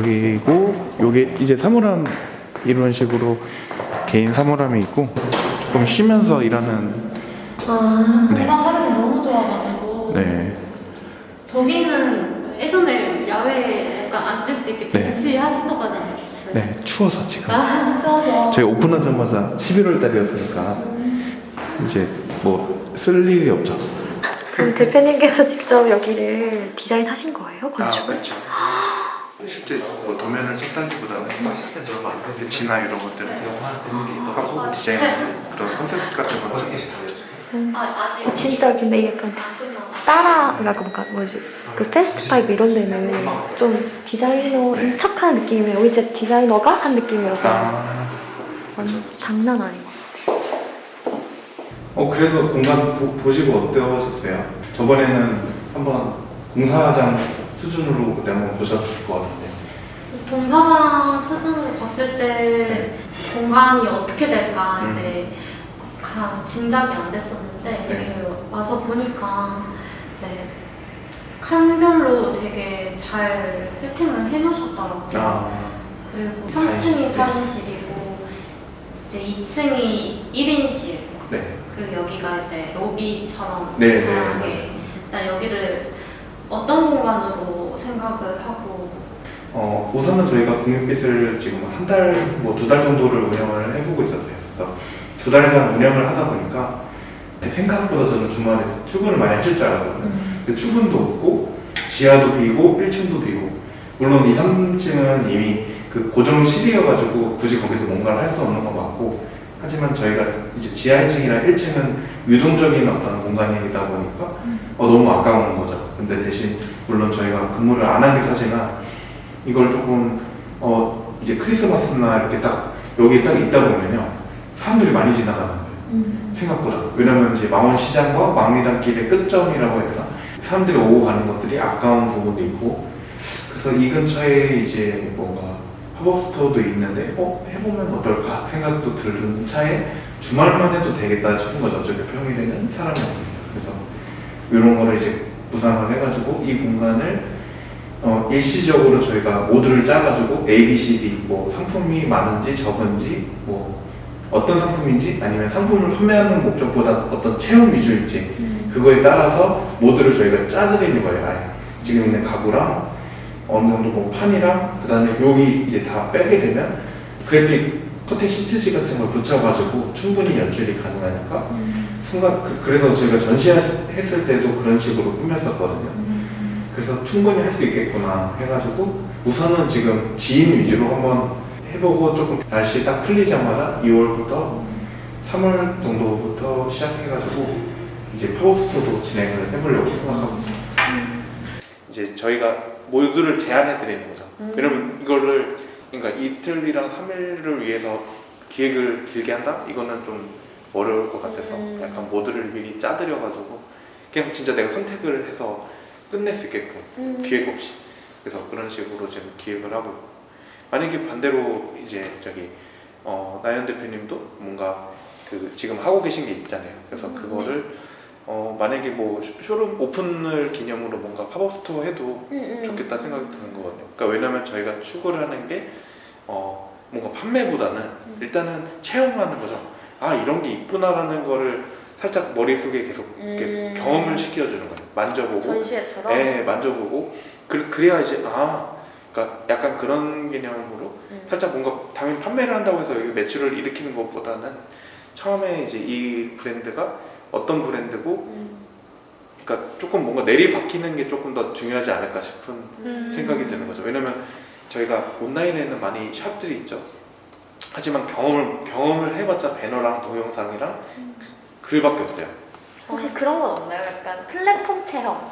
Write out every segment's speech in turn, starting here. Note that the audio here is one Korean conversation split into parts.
여기고 요게 이제 사물함 이런 식으로 개인 사물함이 있고 조금 쉬면서 일하는 아, 네. 공간 활용이 너무 좋아가지고. 네 저기는 예전에 야외에 약간 앉을 수 있게 네. 벤치 하신다고 하지 않으셨어요? 네, 추워서 지금 아, 추워서. 저희 오픈하자마자 11월 달이었으니까 이제 뭐 쓸 일이 없죠. 그럼 대표님께서 직접 여기를 디자인하신 거예요? 아, 건축을? 그렇죠. 실제 뭐 도면을 썼다기보다는 배치나 이런 것들을 하고 디자인 그런 컨셉 같은 거 아, 아직. 진짜 근데 약간. 따라 그러니까 뭔가 뭐지 그 패스트 파이브 이런 데는 좀 디자이너인 척한 느낌이에요. 여기 진짜 디자이너가 한 느낌이어서 아, 완전 장난 아니에요. 어 그래서 공간 보, 보시고 어떠셨어요? 저번에는 한번 공사장 수준으로 그때 한번 보셨을 것 같은데. 그래서 동사상 수준으로 봤을 때 공간이 어떻게 될까 음. 이제 가- 짐작이 안 됐었는데 네. 이렇게 와서 보니까 이제 칸별로 되게 잘 세팅을 해놓으셨더라고요. 아, 그리고 사인실, 3층이 네. 4인실이고 이제 2층이 1인실 네. 그리고 여기가 이제 로비처럼 네, 네, 다양하게 일단 여기를 어떤 공간으로 생각을 하고 어, 우선은 저희가 공익빛을 지금 한 달, 뭐 두 달 정도를 운영을 해보고 있었어요. 그래서 두 달간 운영을 하다 보니까 생각보다 저는 주말에 출근을 많이 하실 줄 알았거든요. 근데 출근도 없고, 지하도 비고, 1층도 비고. 물론 2, 3층은 이미 그 고정실이어가지고 굳이 거기서 뭔가를 할 수 없는 것 같고, 하지만 저희가 이제 지하 1층이랑 1층은 유동적인 어떤 공간이다 보니까 어, 너무 아까운 거죠. 근데 대신 물론 저희가 근무를 안 하기도 하지만 이걸 조금 어 이제 크리스마스나 이렇게 딱 여기 딱 있다 보면요. 사람들이 많이 지나가는 거예요. 생각보다. 왜냐면 이제 망원 시장과 망리단길의 끝점이라고 해야 되나? 사람들이 오고 가는 것들이 아까운 부분도 있고. 그래서 이 근처에 이제 뭔가 팝업 스토어도 있는데 어 해보면 어떨까 생각도 들은 차에 주말만 해도 되겠다 싶은 거죠. 어차피 평일에는 사람이 없으니까. 그래서 이런 거를 이제 구상을 해가지고 이 공간을 어, 일시적으로 저희가 모듈을 짜가지고 A, B, C, D 뭐 상품이 많은지 적은지 뭐 어떤 상품인지 아니면 상품을 판매하는 목적보다 어떤 체험 위주일지 그거에 따라서 모듈을 저희가 짜드리는 거예요. 아예. 지금 있는 가구랑 어느 정도 뭐 판이랑 그다음에 여기 이제 다 빼게 되면 그래픽 커팅 시트지 같은 걸 붙여가지고 충분히 연출이 가능하니까 순간 그, 그래서 저희가 전시했을 때도 그런 식으로 꾸몄었거든요. 그래서 충분히 할 수 있겠구나 해가지고 우선은 지금 지인 위주로 한번 해보고 조금 날씨 딱 풀리자마자 2월부터 3월 정도부터 시작해가지고 이제 팝업 스토어도 진행을 해보려고 생각하고 있습니다. 이제 저희가 모두를 제안해 드리는 거죠. 음. 왜냐면 이거를 그러니까 이틀이랑 3일을 위해서 기획을 길게 한다? 이거는 좀 어려울 것 같아서 음. 약간 모두를 미리 짜드려가지고 그냥 진짜 내가 선택을 해서 끝낼 수 있게끔 음. 기획 없이 그래서 그런 식으로 지금 기획을 하고 있고 만약에 반대로 이제 저기 어, 나연 대표님도 뭔가 그 지금 하고 계신 게 있잖아요 그래서 음, 그거를 어, 만약에 뭐 쇼- 쇼룸 오픈을 기념으로 뭔가 팝업 스토어 해도 음, 음. 좋겠다 생각이 드는 거거든요 그러니까 왜냐면 저희가 추구를 하는 게 어, 뭔가 판매보다는 음. 일단은 체험하는 거죠 아 이런 게 있구나라는 거를 살짝 머릿속에 계속 음. 경험을 시켜주는 거예요 만져보고 전시회처럼. 네, 만져보고 그, 그래야 이제 아 그러니까 약간 그런 개념으로 음. 살짝 뭔가 당연히 판매를 한다고 해서 여기 매출을 일으키는 것보다는 처음에 이제 이 브랜드가 어떤 브랜드고 음. 그러니까 조금 뭔가 내리박히는 게 조금 더 중요하지 않을까 싶은 음. 생각이 드는 거죠 왜냐면 저희가 온라인에는 많이 샵들이 있죠 하지만 경험을 경험을 해봤자 배너랑 동영상이랑 음. 글밖에 없어요 혹시 그런 건 없나요? 약간 플랫폼 체험,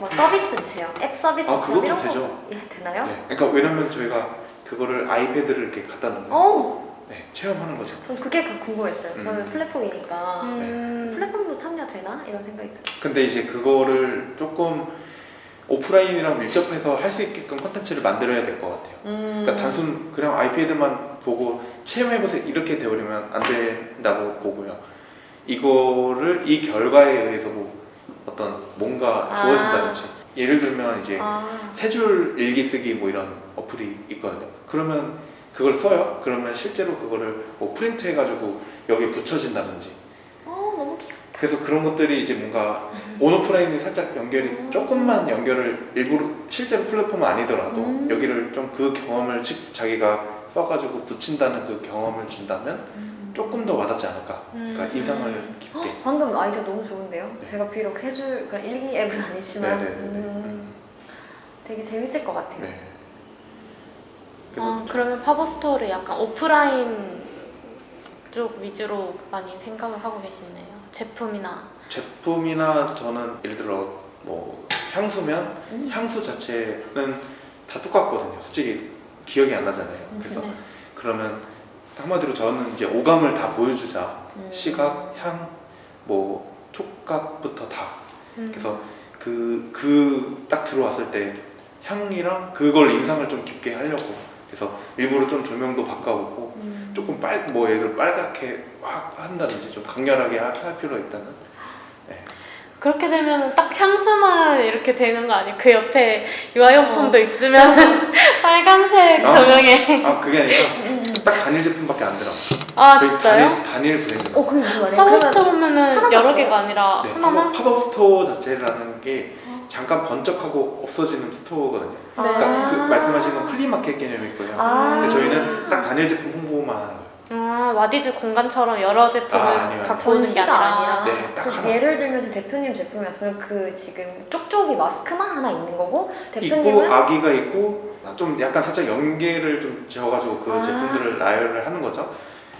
뭐 서비스 체험, 앱 서비스 아, 체험 그것도 이런 되죠. 거 예, 되나요? 네, 그러니까 왜냐면 저희가 그거를 아이패드를 이렇게 갖다 놓으면 어, 네, 체험하는 거죠 전 그게 더 궁금했어요. 음. 저는 플랫폼이니까 음. 플랫폼도 참여되나 이런 생각이 들어요. 근데 이제 그거를 조금 오프라인이랑 밀접해서 할 수 있게끔 컨텐츠를 만들어야 될 것 같아요. 음. 그러니까 단순 그냥 아이패드만 보고 체험해보세요 이렇게 되어버리면 안 된다고 보고요. 이거를 이 결과에 의해서 뭐 어떤 뭔가 아. 주어진다든지 예를 들면 이제 아, 세줄 일기 쓰기 뭐 이런 어플이 있거든요. 그러면 그걸 써요. 그러면 실제로 그거를 뭐 프린트 해가지고 여기에 붙여진다든지. 어 너무 귀여워. 그래서 그런 것들이 이제 뭔가 온오프라인이 살짝 연결이 조금만 연결을 일부러 실제로 플랫폼은 아니더라도 음. 여기를 좀 그 경험을 직- 자기가 써가지고 붙인다는 그 경험을 준다면 조금 더 와닿지 않을까. 그러니까 음. 인상을 깊게. 방금 아이디어 너무 좋은데요? 네. 제가 비록 세줄 그런 일기 앱은 아니지만 네네네네. 음, 되게 재밌을 것 같아요. 네. 어, 그러면 팝업스토어를 약간 오프라인 쪽 위주로 많이 생각을 하고 계시네요. 제품이나. 제품이나 저는 예를 들어 뭐 향수면 음. 향수 자체는 다 똑같거든요. 솔직히 기억이 안 나잖아요. 그래서 네. 그러면 한마디로 저는 이제 오감을 다 보여주자. 음. 시각, 향, 뭐 촉각부터 다. 음. 그래서 그 그 딱 들어왔을 때 향이랑 그걸 인상을 좀 깊게 하려고. 그래서 일부러 좀 조명도 바꿔보고 음. 조금 빨 뭐 예를 들어 빨갛게 확 한다든지 좀 강렬하게 할, 할 필요 있다는. 그렇게 되면 딱 향수만 이렇게 되는 거 아니에요? 그 옆에 유아용품도 있으면 빨간색 아. 조명에. 아 그게 아니라. 딱 단일 제품밖에 안 들어. 아, 저희 진짜요? 단일 단일 브랜드. 어 그게 무슨 말이에요? 팝업스토어 보면은 여러 더? 개가 아니라 네, 하나만? 팝업, 팝업 스토어 자체라는 게 어. 잠깐 번쩍하고 없어지는 스토어거든요. 아. 그러니까 그 말씀하신 건 플리마켓 개념일 거예요. 아. 근데 저희는 딱 단일 제품 홍보만 하는 거예요. 아, 와디즈 공간처럼 여러 제품을 아, 아니요. 갖고 오는 게 전시가 아니라. 아니라 네, 딱 그 하나. 예를 들면 지금 대표님 제품이었으면 그 지금 쪽쪽이 마스크만 하나 있는 거고 있고 대표님은 아기가 있고 좀 약간 살짝 연계를 좀 지어가지고 그 아. 제품들을 나열을 하는 거죠.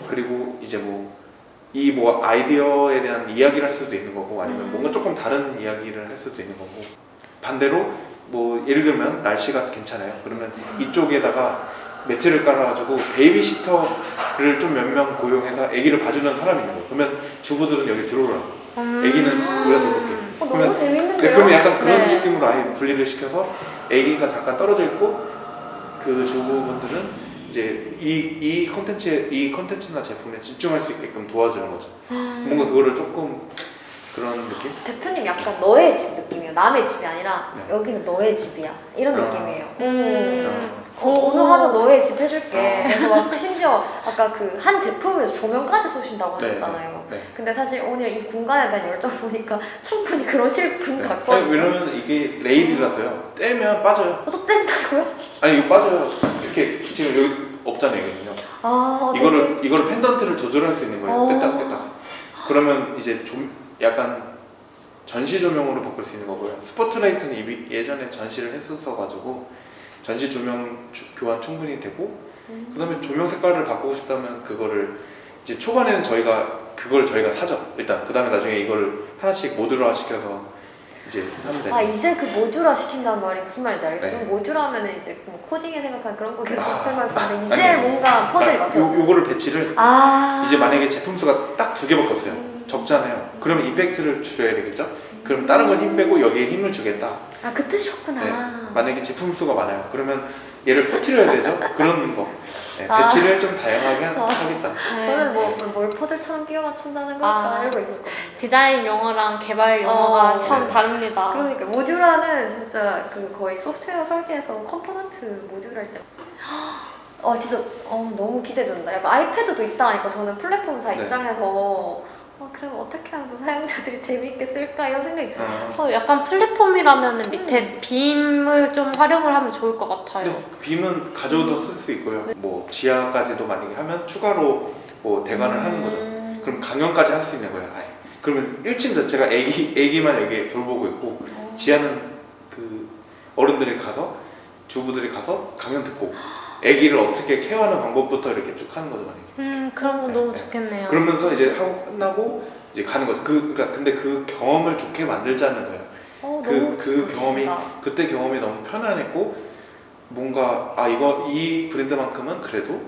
그리고 이제 뭐 이 뭐 아이디어에 대한 이야기를 할 수도 있는 거고 아니면 음. 뭔가 조금 다른 이야기를 할 수도 있는 거고 반대로 뭐 예를 들면 날씨가 괜찮아요. 그러면 이쪽에다가 매트를 깔아가지고 베이비시터를 좀 몇 명 고용해서 아기를 봐주는 사람이 있는 거예요. 그러면 주부들은 여기 들어오라고. 음. 아기는 우리가 더 볼게. 어, 너무 그러면 재밌는데요? 대표님이 약간 그런 네. 느낌으로 아예 분리를 시켜서 아기가 잠깐 떨어져 있고 그 주부분들은 이제 이, 이 컨텐츠에 이 컨텐츠나 제품에 집중할 수 있게끔 도와주는 거죠. 음. 뭔가 그거를 조금 그런 느낌? 대표님 약간 너의 집 느낌이에요. 남의 집이 아니라 네. 여기는 너의 집이야. 이런 아. 느낌이에요. 음. 어, 오늘 하루 너의 집 해줄게. 아. 그래서 막 심지어 아까 그 한 제품에서 조명까지 쏘신다고 네, 하셨잖아요. 네. 근데 사실 오늘 이 공간에 대한 열정을 보니까 충분히 그러실 분 네. 같거든요. 왜냐면 이게 레일이라서요. 떼면 빠져요. 어, 또 뗀다고요? 아니 이거 빠져요. 이렇게 지금 여기 없잖아요, 이거는요. 아, 이거를 이거를 펜던트를 조절할 수 있는 거예요. 어. 뺐다 뺐다. 그러면 이제 좀 약간 전시 조명으로 바꿀 수 있는 거고요. 스포트라이트는 예전에 전시를 했었어 가지고 전시 조명 주- 교환 충분히 되고 음. 그다음에 조명 색깔을 바꾸고 싶다면 그거를 이제 초반에는 저희가 그걸 저희가 사죠. 일단 그다음에 나중에 이거를 하나씩 모듈화 시켜서 이제 하면 돼요. 아 이제 그 모듈화 시킨다는 말이 무슨 말인지 알겠어요. 네. 그럼 모듈화 하면은 이제 뭐 코딩에 생각한 그런 거 계속 아, 생각했었는데 아, 이제 아니요. 뭔가 퍼즐이 그러니까 맞춰졌어. 요, 요거를 배치를 아 이제 만약에 제품 수가 딱 두 개밖에 없어요. 음. 적잖아요. 그러면 임팩트를 줄여야 되겠죠? 그럼 다른 건 힘 빼고 여기에 힘을 주겠다. 아 그 뜻이었구나. 네. 만약에 제품 수가 많아요. 그러면 얘를 퍼뜨려야 되죠? 그런 거. 네, 아. 배치를 좀 다양하게 하- 아. 하겠다. 네. 저는 뭐뭘 퍼즐처럼 끼워 맞춘다는 걸까 아. 이러고 있었거든요. 디자인 용어랑 개발 용어가 어. 참 네. 다릅니다. 그러니까 모듈화는 진짜 그 거의 소프트웨어 설계에서 컴포넌트 모듈 할 때. 어 진짜 어 너무 기대된다. 약간 아이패드도 있다 하니까 저는 플랫폼 사 네. 입장에서 어 그럼 어떻게 하면 또 사용자들이 재미있게 쓸까 이런 생각이 들어요. 어, 그래서 약간 플랫폼이라면 밑에 빔을 좀 활용을 하면 좋을 것 같아요. 근데 빔은 가져도 쓸 수 있고요. 뭐 지하까지도 만약에 하면 추가로 뭐 대관을 하는 거죠. 음. 그럼 강연까지 할 수 있는 거예요. 아예. 그러면 1층 자체가 애기 애기만 여기 돌보고 있고 어. 지하는 그 어른들이 가서 주부들이 가서 강연 듣고 아기를 어떻게 케어하는 방법부터 이렇게 쭉 하는 거죠, 만약에. 음, 그런 거 너무 네. 좋겠네요. 그러면서 이제 하고 끝나고 이제 가는 거죠. 그 그러니까 근데 그 경험을 좋게 만들자는 거예요. 어, 그- 너무 그 좋다, 경험이. 그때 경험이 너무 편안했고 뭔가 아 이거 이 브랜드만큼은 그래도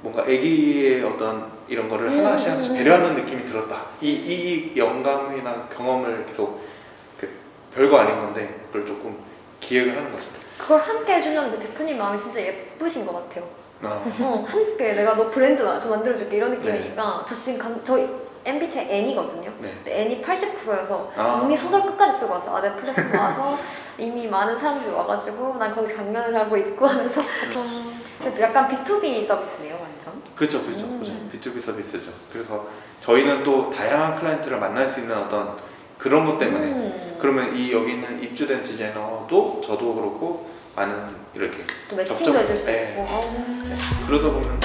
뭔가 아기의 어떤 이런 거를 음, 하나씩 하나씩 음, 음. 배려하는 느낌이 들었다. 이, 이 영감이나 경험을 계속 그 별거 아닌 건데 그걸 조금 기획을 하는 거죠. 그걸 함께 해주는 그 대표님 마음이 진짜 예쁘신 것 같아요. 아, 어, 함께 내가 너 브랜드 마- 좀 만들어줄게 이런 네. 느낌이니까 저 지금 감, 저 MBTI N이거든요. 네. 근데 N이 80%여서 아. 이미 소설 끝까지 쓰고 왔어. 아 내 플랫폼 와서 이미 많은 사람들이 와가지고 난 거기 강연을 하고 있고 하면서 좀 근데 약간 B2B 서비스네요, 완전. 그렇죠, 그렇죠, 음. 그렇죠. B2B 서비스죠. 그래서 저희는 또 다양한 클라이언트를 만날 수 있는 어떤 그런 것 때문에 음. 그러면 이 여기 있는 입주된 디자이너도 저도 그렇고 많은 이렇게 또 매칭도 해줄 수 네. 있고. 어. 그러다 보면